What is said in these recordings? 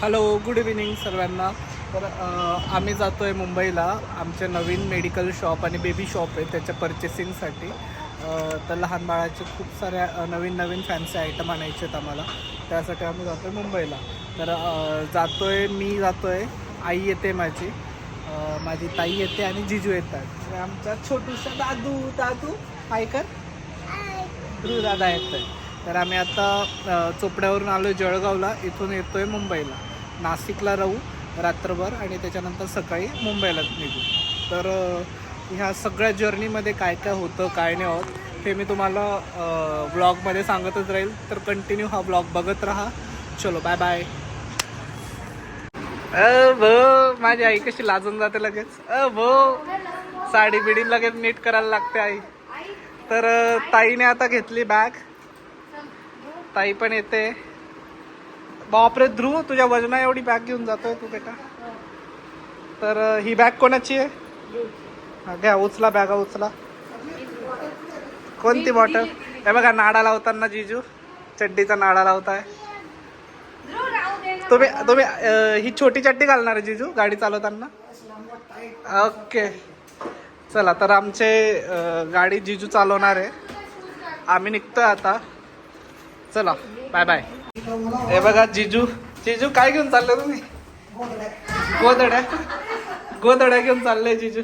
Hello good evening सर्वांना. तर आम्ही जातो आहे मुंबईला. आमचे नवीन मेडिकल शॉप आणि बेबी शॉप आहे त्याच्या पर्चेसिंगसाठी तर लहान बाळाचे खूप साऱ्या नवीन नवीन फॅन्सी आयटम आणायचे आहेत आम्हाला. त्यासाठी आम्ही जातो आहे मुंबईला. तर जातो आहे मी जातो आहे आई येते माझी. माझी ताई येते आणि जिजू येतात. आमचा छोटूसा दादू दादू हाय दादा येत आहे तर आम्ही आता चोपड्यावरून आलो जळगावला. इथून येतो आहे मुंबईला. नाशिकला राहू रात्रभर आणि त्याच्यानंतर सकाळी मुंबईला निघू. तर ह्या सगळ्या जर्नीमध्ये काय काय होतं काय नाही होत हे मी तुम्हाला ब्लॉगमध्ये सांगतच राहील. तर कंटिन्यू हा ब्लॉग बघत राहा. चलो बाय बाय अ भो माझी आई कशी लाजून जाते लगेच. अ भो साडी बिडी लगेच नीट करायला लागते आई. तर ताईने आता घेतली बॅग ताई पण येते. बापरे ध्रुव तुझ्या वजना एवढी बॅग घेऊन जातोय तू बेटा. तर ही बॅग कोणाची आहे? घ्या उचला बॅगा उचला. कोणती बॉटल हे बघा नाडा लावताना जिजू चड्डीचा नाडा लावताय. तुम्ही तुम्ही ही छोटी चड्डी घालणार आहे जिजू गाडी चालवताना? ओके. चला तर आमचे गाडी जिजू चालवणार आहे. आम्ही निघतोय आता. चला बाय बाय हे बघा जिजू. जिजू काय घेऊन चालले तुम्ही? गोदड्या गोदड्या घेऊन चालले जिजू.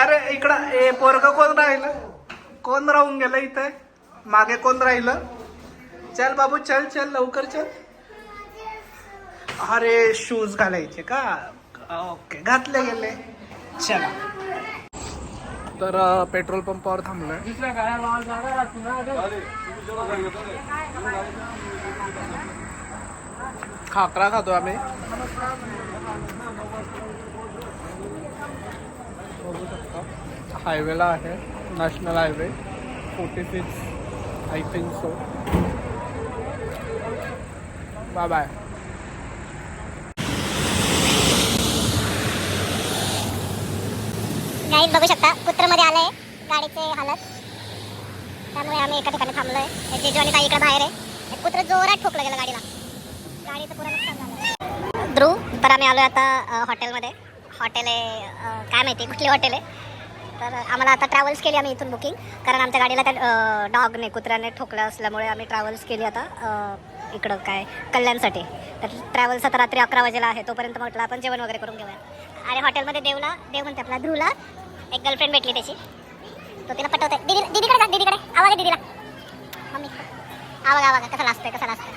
अरे इकडं ए पोरग कोण राहिलं? कोण राहून गेलं इथे? मागे कोण राहिलं? चल बाबू चल चल लवकर चल. अरे शूज घालायचे का? ओके घातले गेले. चला. तर पेट्रोल पंपावर थांबलोय. खाकरा खातो आम्ही. बघू शकता हायवेला आहे national highway forty six I think so. Bye bye बघू शकता. कुत्रमध्ये आलंय गाडीचे हालत. त्यामुळे आम्ही एका ठिकाणी थांबलोय. आहे जेजू आणि ताई इकडे बाहेर आहे. एक कुत्र जोरात ठोकलं गेलं गाडीला. गाडीचं पुरा नुकसान झालं. ध्रुव तर आम्ही आलोय आता हॉटेलमध्ये. हॉटेल आहे काय माहिती कुठली हॉटेल आहे. तर आम्हाला आता ट्रॅव्हल्स केली आम्ही इथून बुकिंग कारण आमच्या गाडीला त्या डॉगने कुत्र्याने ठोकलं असल्यामुळे आम्ही ट्रॅव्हल्स केली आता इकडं काय कल्याणसाठी. तर ट्रॅव्हल्स आता रात्री अकरा वाजेला आहे तोपर्यंत म्हटलं आपण जेवण वगैरे करून घेऊया. आणि हॉटेलमध्ये देवला देव म्हणते आपला ध्रुवला एक गर्लफ्रेंड भेटली त्याची. तो तिला पटवते दीदी दीदीकडे जा दीदीकडे. आवाज आहे दीदीला. मम्मी. आवाज आवाज. कसा लाजतोय कसा लाजतोय.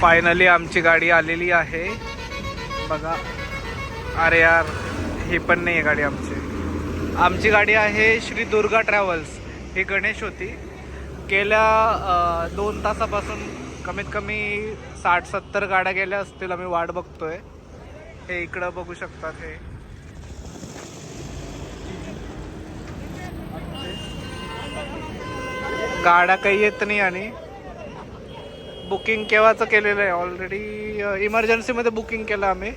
फायनली आमची गाडी आलेली आहे. बघा. अरे यार ही पण नाही आहे गाडी आमची. आमची गाडी आहे श्री दुर्गा ट्रॅव्हल्स. ही गणेश होती. गेल्या दोन तासापासून कमीत कमी साठ सत्तर गाड्या गेल्या असतील आम्ही वाट बघतोय. हे इकडं बघू शकतात हे. गाड्या काही येत नाही आणि बुकिंग केव्हाचं केलेलं आहे? ऑलरेडी इमर्जन्सीमध्ये बुकिंग केलं आम्ही.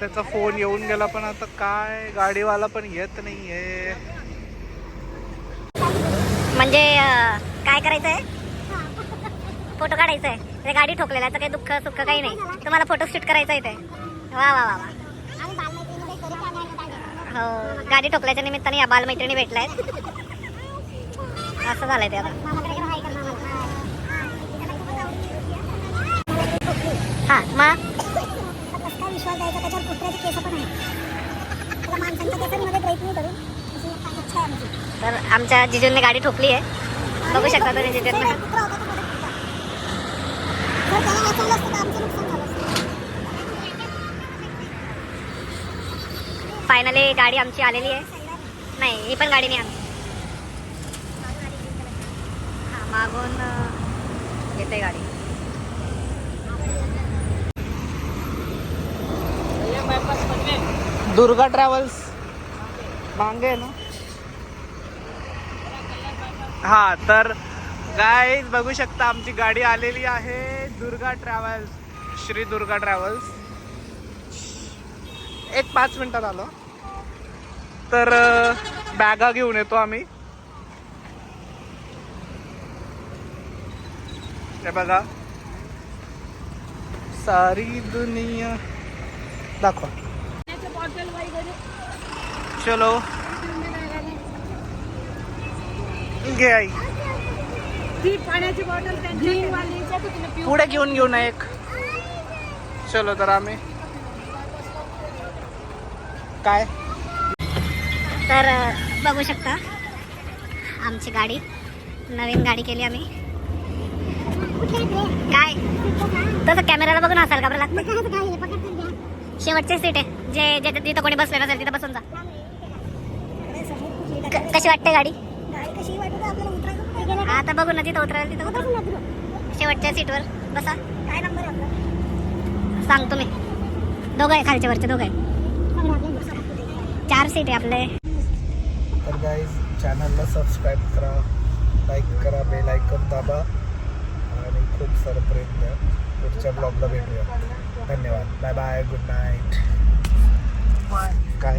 त्याचा फोन येऊन गेला पण आता काय? गाडीवाला पण येत नाही आहे म्हणजे काय काय करायचंय? फोटो काढायचा आहे ते गाडी ठोकलेला काही दुःख सुख काही नाही. तुम्हाला फोटो शूट करायचा आहे ते. वा वा वा वा. हो गाडी ठोकल्याच्या निमित्ताने या बालमैत्रिणी भेटल्या आहेत असं झालंय ते आता. हा मग विश्वास द्यायचा त्याच्यावर कुत्र्याचे केस पण आहे माणसांच्या केसांमध्ये प्रयत्न करू तर आमच्या जिजूंनी गाडी ठोकली आहे. बघू शकता तुम्ही जिजूंना. फायनली गाडी आमची आलेली आहे. नाही ही पण गाडी नाही आमची. मागून येते गाडी. दुर्गा ट्रॅव्हल्स मांगे आहे ना? हा तर गाईज बघू शकता आमची गाडी आलेली आहे दुर्गा ट्रॅव्हल्स श्री दुर्गा ट्रॅव्हल्स एक पाच मिनिटात आलो. तर बॅगा घेऊन येतो आम्ही. हे बघा. सारी दुनिया. दाखवा. चलो. घे आई. पाण्याची बॉटल पुढे घेऊन घेऊ ना एक. चलो तर आम्ही. काय? तर बघू शकता. आमची गाडी. नवीन गाडी केली आम्ही. काय? तसं कॅमेराला बघून असाल का बरं लागतं? शेवटची सीट आहे. जे जे जिथं कोणी बसले नसेल तिथं बसून जा. कशी वाटते गाडी कशी वाटत आपल्याला उतरायचं आता बघू ना तिथं उतरायला तिथं उतरू. शेवटच्या सीटवर बसा. काय नंबर सांगतो मी. दोघं आहे खालच्या वरचे दोघं आहे. चार सीट आहे आपले. तर गाईज चॅनलला सबस्क्राईब करा लाईक करा बेल आयकॉन दाबा. आणि खूप सारं प्रेम द्या. पुढच्या ब्लॉगला भेटूया. धन्यवाद. बाय बाय गुड नाईट काय